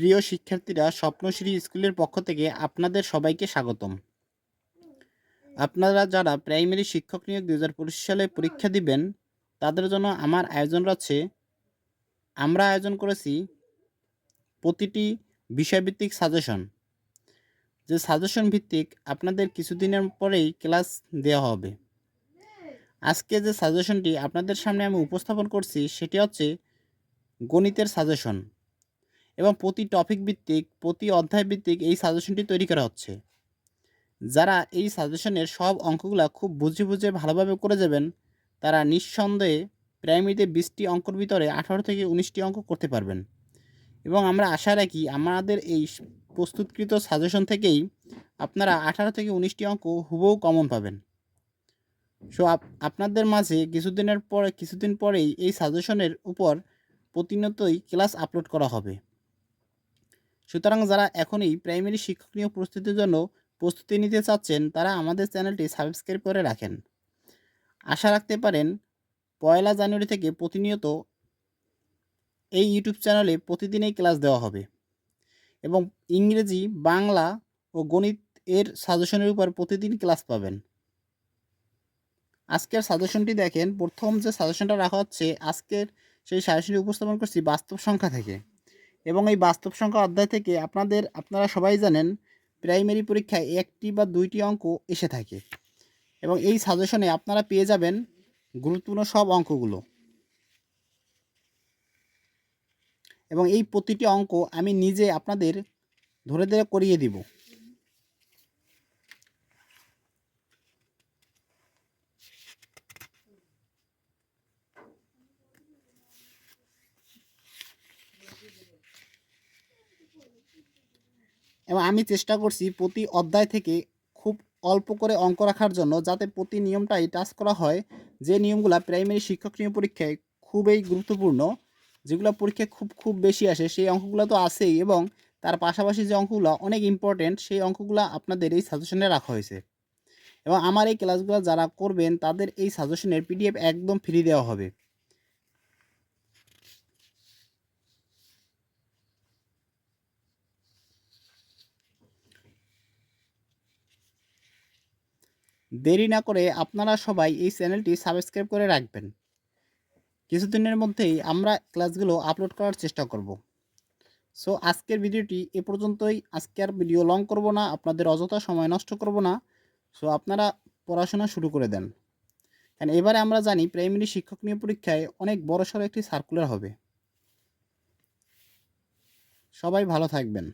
প্রিয় শিক্ষার্থীরা, স্বপ্নশ্রী স্কুলের পক্ষ থেকে আপনাদের সবাইকে স্বাগতম। আপনারা যারা প্রাইমারি শিক্ষক নিয়োগ দু হাজার পঁচিশ সালে পরীক্ষা দিবেন, তাদের জন্য আমার আয়োজন রয়েছে। আমরা আয়োজন করেছি প্রতিটি বিষয়ভিত্তিক সাজেশন যে সাজেশন ভিত্তিক আপনাদের কিছুদিনের পরেই ক্লাস দেওয়া হবে। আজকে যে সাজেশনটি আপনাদের সামনে আমি উপস্থাপন করছি, সেটি হচ্ছে গণিতের সাজেশন এবং প্রতি টপিক ভিত্তিক, প্রতি অধ্যায় ভিত্তিক এই সাজেশনটি তৈরি করা হচ্ছে। যারা এই সাজেশনের সব অঙ্কগুলো খুব বুঝে বুঝে ভালোভাবে করে যাবেন, তারা নিঃসন্দেহে প্রাইমারিতে বিশটি অঙ্কর ভিতরে আঠারো থেকে উনিশটি অঙ্ক করতে পারবেন। এবং আমরা আশা রাখি আমাদের এই প্রস্তুতকৃত সাজেশন থেকেই আপনারা আঠারো থেকে উনিশটি অঙ্ক হুবহু কমন পাবেন। সো আপনাদের মাঝে কিছুদিনের পরে, কিছুদিন পরেই এই সাজেশনের উপর প্রতিনিয়তই ক্লাস আপলোড করা হবে। সুতরাং যারা এখনই প্রাইমারি শিক্ষক নিয়োগ প্রস্তুতির জন্য প্রস্তুতি নিতে চাচ্ছেন, তারা আমাদের চ্যানেলটি সাবস্ক্রাইব করে রাখেন। আশা রাখতে পারেন, পয়লা জানুয়ারি থেকে প্রতিনিয়ত এই ইউটিউব চ্যানেলে প্রতিদিনই ক্লাস দেওয়া হবে এবং ইংরেজি, বাংলা ও গণিত এর সাজেশনের উপর প্রতিদিন ক্লাস পাবেন। আজকের সাজেশনটি দেখেন, প্রথম যে সাজেশনটা রাখা হচ্ছে, আজকের সেই সাজেশনটি উপস্থাপন করছি বাস্তব সংখ্যা থেকে। এবং এই বাস্তব সংখ্যা অধ্যায় থেকে আপনাদের, আপনারা সবাই জানেন প্রাইমারি পরীক্ষায় একটি বা দুইটি অঙ্ক এসে থাকে। এবং এই সাজেশনে আপনারা পেয়ে যাবেন গুরুত্বপূর্ণ সব অঙ্কগুলো। এবং এই প্রতিটি অঙ্ক আমি নিজে আপনাদের ধরে ধরে করিয়ে দিব। এবং আমি চেষ্টা করছি প্রতি অধ্যায় থেকে খুব অল্প করে অঙ্ক রাখার জন্য যাতে প্রতি নিয়মটাই টাচ করা হয়। যে নিয়মগুলো প্রাইমারি শিক্ষক নিয়োগ পরীক্ষায় খুবই গুরুত্বপূর্ণ, যেগুলো পরীক্ষায় খুব খুব বেশি আসে, সেই অঙ্কগুলো তো আছেই এবং তার পাশাপাশি যে অঙ্কগুলো অনেক ইম্পর্টেন্ট সেই অঙ্কগুলো আপনাদের এই সাজেশনে রাখা হয়েছে। এবং আমার এই ক্লাসগুলো যারা করবেন, তাদের এই সাজেশনের পিডিএফ একদম ফ্রি দেওয়া হবে। দেরি না করে আপনারা সবাই এই চ্যানেলটি সাবস্ক্রাইব করে রাখবেন। কিছুদিনের মধ্যেই আমরা ক্লাসগুলো আপলোড করার চেষ্টা করব। সো আজকের ভিডিওটি এ পর্যন্তই। আজকে আর ভিডিও লং করব না, আপনাদের অযথা সময় নষ্ট করব না। সো আপনারা পড়াশোনা শুরু করে দেন। কারণ এবারে আমরা জানি প্রাইমারি শিক্ষক নিয়োগ পরীক্ষায় অনেক বড়সড় একটি সার্কুলার হবে। সবাই ভালো থাকবেন।